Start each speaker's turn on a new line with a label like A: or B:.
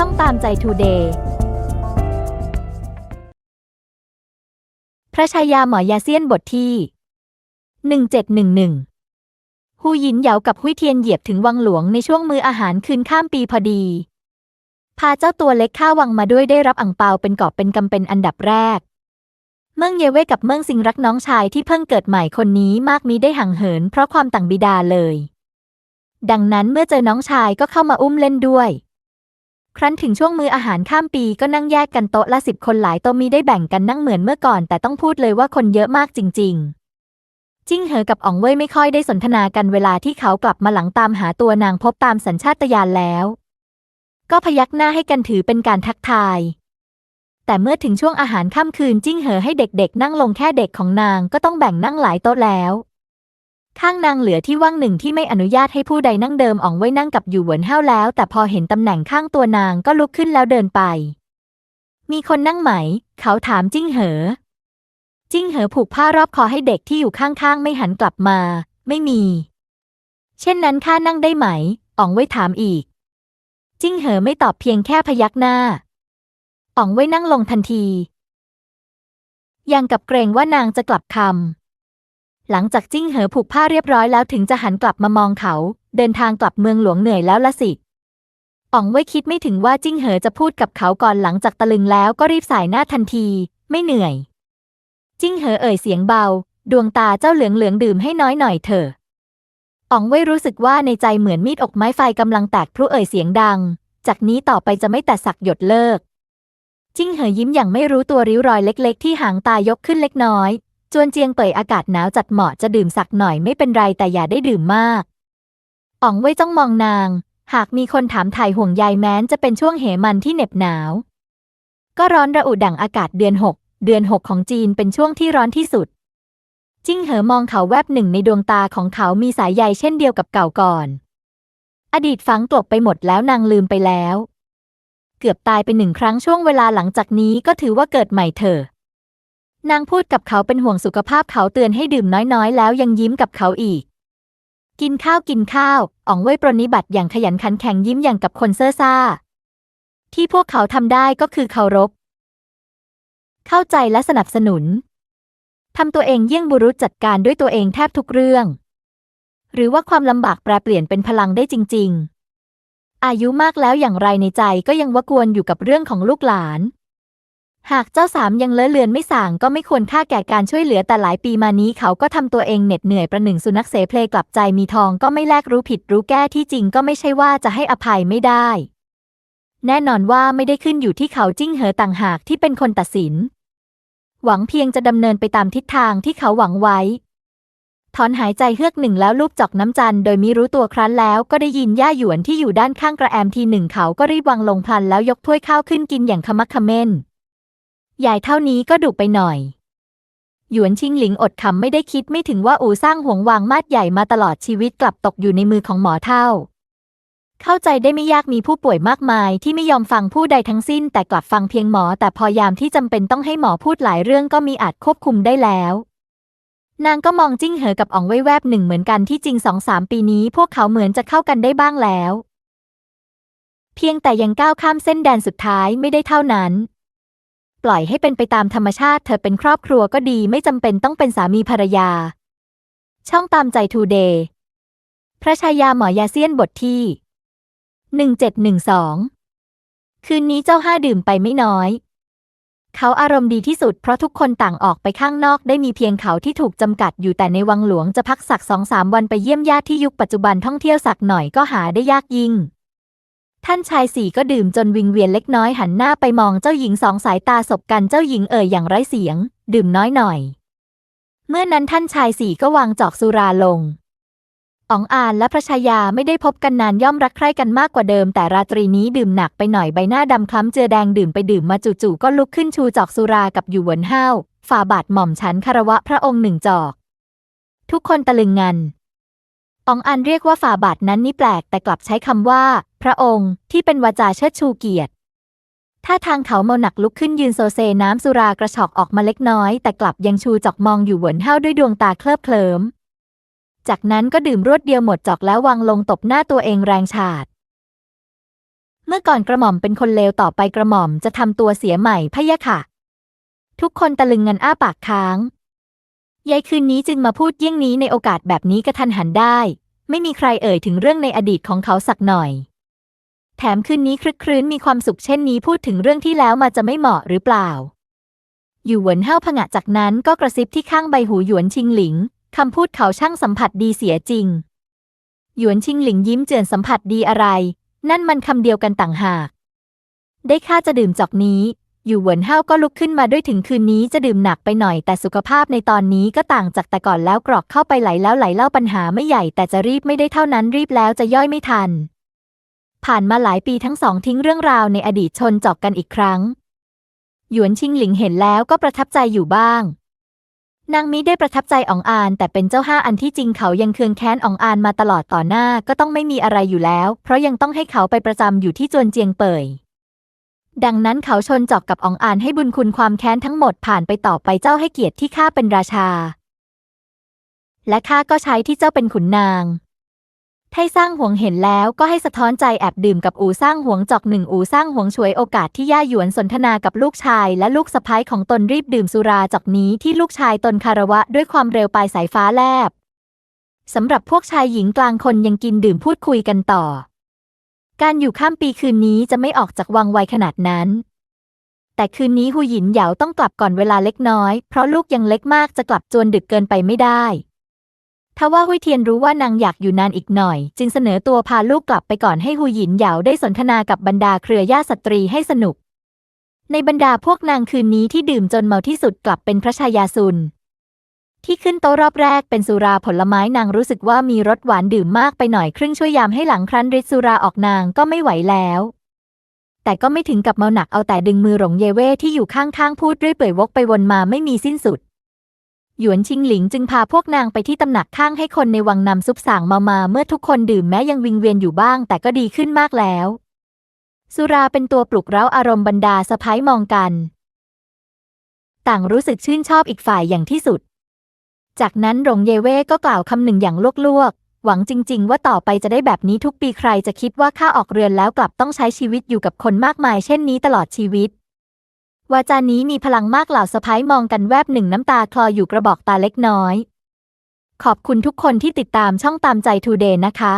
A: ช่องตามใจทูเดย์พระชายาหมอยาเซียนบทที่ 1711ฮูหยินเหยากับหุยเทียนเหยียบถึงวังหลวงในช่วงมืออาหารคืนข้ามปีพอดี พาเจ้าตัวเล็กข้าวังมาด้วยได้รับอ่งเปาเป็นกอบเป็นกำเป็นอันดับแรก เมืองเยเว่กับเมืองซิงรักน้องชายที่เพิ่งเกิดใหม่คนนี้มากมีได้ห่างเหินเพราะความต่างบิดาเลย ดังนั้นเมื่อเจอน้องชายก็เข้ามาอุ้มเล่นด้วย ครั้นถึงช่วงมื้ออาหารข้ามปีก็นั่งแยกกันโต๊ะละสิบคนหลายโต๊ะมีได้แบ่งกันนั่งเหมือนเมื่อก่อน แต่ต้องพูดเลยว่าคนเยอะมากจริง ๆ จิ้งเหอกับอ๋องเว่ยไม่ค่อยได้สนทนากันเวลาที่เขากลับมาหลังตามหาตัวนางพบตามสัญชาตญาณแล้ว ก็พยักหน้าให้กันถือเป็นการทักทาย แต่เมื่อถึงช่วงอาหารค่ำคืนจิ้งเหอให้เด็กๆ นั่งลงแค่เด็กของนางก็ต้องแบ่งนั่งหลายโต๊ะแล้ว ข้างนางเหลือที่ว่างหนึ่งที่ไม่อนุญาตให้ผู้ใดนั่งเดิมอ่องไว้นั่งกับอยู่เหวินห้าวแล้ว แต่พอเห็นตำแหน่งข้างตัวนางก็ลุกขึ้นแล้วเดินไป มีคนนั่งไหม เขาถามจิ้งเหอ จิ้งเหอผูกผ้ารอบคอให้เด็กที่อยู่ข้างๆ ไม่หันกลับมา ไม่มี เช่นนั้นข้านั่งได้ไหมอ่องไว้ถามอีก จิ้งเหอไม่ตอบเพียงแค่พยักหน้าอ่องไว้นั่งลงทันทียังกับเกรงว่านางจะกลับคำ หลังจากจิ้งเหอผูกผ้าเรียบร้อยแล้วถึงจะหันกลับมามองเขา เดินทางกลับเมืองหลวงเหนื่อยแล้วละสิอ๋องไว้คิดไม่ถึงว่าจิ้งเหอจะพูดกับเขาก่อนหลังจากตะลึงแล้วก็รีบสายหน้าทันที ไม่เหนื่อย จิ้งเหอเอ่ยเสียงเบา ดวงตาเจ้าเหลืองเหลืองดื่มให้น้อยหน่อยเถอะอ๋องไว้รู้สึกว่าในใจเหมือนมีดอกไม้ไฟกำลังแตกพลุเอ่ยเสียงดัง จากนี้ต่อไปจะไม่แต่สักหยดเลิก จิ้งเหอยิ้มอย่างไม่รู้ตัวริ้วรอยเล็ก ๆ ที่หางตายกขึ้นเล็กน้อย จวนเจียงเป่ยอากาศหนาวจัดเหมาะจะดื่มสักหน่อยไม่เป็นไรแต่อย่าได้ดื่มมากอ๋องไว้จ้องมองนาง หากมีคนถามถ่ายห่วงใยแม้นจะเป็นช่วงเหมันที่เหน็บหนาว ก็ร้อนระอุดั่งอากาศเดือนหกเดือนหกของจีนเป็นช่วงที่ร้อนที่สุด จิ้งเหอมองเขาแวบหนึ่งในดวงตาของเขามีสายใยเช่นเดียวกับเก่าก่อน อดีตฝังกลบไปหมดแล้วนางลืมไปแล้ว เกือบตายไปหนึ่งครั้งช่วงเวลาหลังจากนี้ก็ถือว่าเกิดใหม่เถอะ นางพูดกับเขาเป็นห่วงสุขภาพเขาเตือนให้ดื่มน้อยๆ แล้วยังยิ้มกับเขาอีก กินข้าวกินข้าว อ๋องเว่ยปรนนิบัติอย่างขยันขันแข็งยิ้มอย่างกับคนเซ่อซ่า ที่พวกเขาทำได้ก็คือเคารพ เข้าใจและสนับสนุนทำตัวเองเยี่ยงบุรุษจัดการด้วยตัวเองแทบทุกเรื่อง หรือว่าความลำบากแปรเปลี่ยนเป็นพลังได้จริง ๆ อายุมากแล้วอย่างไรในใจก็ยังวกวนอยู่กับเรื่องของลูกหลาน หากเจ้าสามยังเลอะเลือนไม่ส่างก็ไม่ควรค่าแก่การช่วยเหลือแต่หลายปีมานี้เขาก็ทำตัวเองเหน็ดเหนื่อยประหนึ่งสุนัขเสเพลกลับใจมีทองก็ไม่แลกรู้ผิดรู้แก้ที่จริงก็ไม่ใช่ว่าจะให้อภัยไม่ได้ แน่นอนว่าไม่ได้ขึ้นอยู่ที่เขาจิ้งเหอต่างหากที่เป็นคนตัดสิน หวังเพียงจะดำเนินไปตามทิศทางที่เขาหวังไว้ถอนหายใจเฮือกหนึ่งแล้วลูบจอกน้ำจันโดยมิรู้ตัวครั้นแล้วก็ได้ยินย่าหยวนที่อยู่ด้านข้างกระแอมทีหนึ่งเขาก็รีบวางลงพลันแล้วยกถ้วยข้าวขึ้นกินอย่างขมักขม้น ยายเท่านี้ก็ดุไปหน่อย หยวนชิงหลิงอดคำไม่ได้คิดไม่ถึงว่าอู่สร้างห่วงวางมาดใหญ่มาตลอดชีวิตกลับตกอยู่ในมือของหมอเท่า เข้าใจได้ไม่ยากมีผู้ป่วยมากมายที่ไม่ยอมฟังผู้ใดทั้งสิ้น แต่กลับฟังเพียงหมอ แต่พอยามที่จำเป็นต้องให้หมอพูดหลายเรื่องก็มีอาจควบคุมได้แล้วนางก็มองจิ้งเหอกับอ๋องไว้แวบหนึ่งเหมือนกันที่จริงสองสามปีนี้พวกเขาเหมือนจะเข้ากันได้บ้างแล้ว เพียงแต่ยังก้าวข้ามเส้นแดนสุดท้ายไม่ได้เท่านั้น ปล่อยให้เป็นไปตามธรรมชาติ เธอเป็นครอบครัวก็ดีไม่จำเป็นต้องเป็นสามีภรรยา ช่องตามใจทูเดย์พระชายาหมอยาเซียนบทที่ 1712 คืนนี้เจ้าห้าดื่มไปไม่น้อย เขาอารมณ์ดีที่สุดเพราะทุกคนต่างออกไปข้างนอกได้มีเพียงเขาที่ถูกจำกัดอยู่แต่ในวังหลวงจะพักสักสองสามวันไปเยี่ยมญาติที่ยุคปัจจุบันท่องเที่ยวสักหน่อยก็หาได้ยากยิ่ง ท่านชายสี่ก็ดื่มจนวิงเวียนเล็กน้อยหันหน้าไปมองเจ้าหญิงสองสายตาสบกันเจ้าหญิงเอ่ยอย่างไร้เสียง ดื่มน้อยหน่อย เมื่อนั้นท่านชายสี่ก็วางจอกสุราลงอ๋องอานและพระชายาไม่ได้พบกันนานย่อมรักใคร่กันมากกว่าเดิม แต่ราตรีนี้ดื่มหนักไปหน่อยใบหน้าดำคล้ำเจือแดงดื่มไปดื่มมาจู่ๆก็ลุกขึ้นชูจอกสุรากับอยู่เหวินห้าวฝ่าบาทหม่อมฉันคารวะพระองค์หนึ่งจอก ทุกคนตะลึงงันอ๋องอันเรียกว่าฝ่าบาทนั้นนี่แปลกแต่กลับใช้คำว่าพระองค์ที่เป็นวาจาเชิดชูเกียรติถ้าทางเขาเมาหนักลุกขึ้นยืนโซเซน้ำสุรากระชอกออกมาเล็กน้อย แต่กลับยังชูจอกมองอยู่หวินห้าด้วยดวงตาเคลิบเคลิมจากนั้นก็ดื่มรวดเดียวหมดจอกแล้ววางลงตบหน้าตัวเองแรงฉาด เมื่อก่อนกระหม่อมเป็นคนเลวต่อไปกระหม่อมจะทำตัวเสียใหม่พะยะค่ะ ทุกคนตะลึงงันอ้าปากค้างยายคืนนี้จึงมาพูดเยี่ยงนี้ในโอกาสแบบนี้กระทันหันได้ ไม่มีใครเอ่ยถึงเรื่องในอดีตของเขาสักหน่อย แถมคืนนี้คลึกครื้นมีความสุขเช่นนี้พูดถึงเรื่องที่แล้วมาจะไม่เหมาะหรือเปล่า อยู่หวนเห้าผงะจากนั้นก็กระซิบที่ข้างใบหูหยวนชิงหลิงคำพูดเขาช่างสัมผัสดีเสียจริง หยวนชิงหลิงยิ้มเจือนสัมผัสดีอะไร นั่นมันคำเดียวกันต่างหาก ได้ค่าจะดื่มจอกนี้ อยู่หวนเฮาก็ลุกขึ้นมาด้วยถึงคืนนี้จะดื่มหนักไปหน่อย แต่สุขภาพในตอนนี้ก็ต่างจากแต่ก่อนแล้วกรอกเข้าไปไหลแล้วไหลเล่าปัญหาไม่ใหญ่แต่จะรีบไม่ได้เท่านั้นรีบแล้วจะย่อยไม่ทัน ผ่านมาหลายปีทั้งสองทิ้งเรื่องราวในอดีตชนจอกกันอีกครั้ง หยวนชิงหลิงเห็นแล้วก็ประทับใจอยู่บ้าง นางมิได้ประทับใจอองอาน แต่เป็นเจ้าห้าอันที่จริงเขายังเคืองแค้นอองอานมาตลอดต่อหน้าก็ต้องไม่มีอะไรอยู่แล้ว เพราะยังต้องให้เขาไปประจำอยู่ที่จวนเจียงเป่ยดังนั้นเขาชนจอกกับอองอานให้บุญคุณความแค้นทั้งหมดผ่านไปต่อไปเจ้าให้เกียรติที่ข้าเป็นราชา และข้าก็ใช้ที่เจ้าเป็นขุนนาง ไทสร้างหวงเห็นแล้วก็ให้สะท้อนใจแอบดื่มกับอูสร้างหวงจอกหนึ่งอูสร้างหวงช่วยโอกาสที่ย่าหยวนสนทนากับลูกชาย และลูกสะพ้ายของตนรีบดื่มสุราจอกนี้ที่ลูกชายตนคารวะด้วยความเร็วปลายสายฟ้าแลบสำหรับพวกชายหญิงกลางคนยังกินดื่มพูดคุยกันต่อ การอยู่ข้ามปีคืนนี้จะไม่ออกจากวังไวขนาดนั้น แต่คืนนี้หูหยินเหยาต้องกลับก่อนเวลาเล็กน้อย เพราะลูกยังเล็กมากจะกลับจวนดึกเกินไปไม่ได้ ทว่าหุยเทียนรู้ว่านางอยากอยู่นานอีกหน่อย จึงเสนอตัวพาลูกกลับไปก่อนให้หูหยินเหยาได้สนทนากับบรรดาเครือญาติสตรีให้สนุก ในบรรดาพวกนางคืนนี้ที่ดื่มจนเมาที่สุดกลับเป็นพระชายาซุนที่ขึ้นโต๊ะรอบแรกเป็นสุราผลไม้นางรู้สึกว่ามีรสหวานดื่มมากไปหน่อยครึ่งช่วยยามให้หลังครั้นฤทธิ์สุราออกนางก็ไม่ไหวแล้ว แต่ก็ไม่ถึงกับเมาหนักเอาแต่ดึงมือหลงเยเว่ที่อยู่ข้างๆพูดเรื่อยเปื่อยวกไปวนมาไม่มีสิ้นสุด หยวนชิงหลิงจึงพาพวกนางไปที่ตำหนักข้างให้คนในวังนำซุปสางมามาเมื่อทุกคนดื่มแม้ยังวิงเวียนอยู่บ้าง แต่ก็ดีขึ้นมากแล้ว สุราเป็นตัวปลุกเร้าอารมณ์บรรดาสะพ้ายมองกัน ต่างรู้สึกชื่นชอบอีกฝ่ายอย่างที่สุด จากนั้นหลงเยเว่ก็กล่าวคำหนึ่งอย่างลวกๆ หวังจริง ๆ ว่าต่อไปจะได้แบบนี้ทุกปีใครจะคิดว่าข้าออกเรือนแล้วกลับต้องใช้ชีวิตอยู่กับคนมากมายเช่นนี้ตลอดชีวิต วาจานี้มีพลังมากเหล่าสะพ้ายมองกันแวบหนึ่งน้ำตาคลออยู่กระบอกตาเล็กน้อย ขอบคุณทุกคนที่ติดตามช่องตามใจทูเดย์นะคะ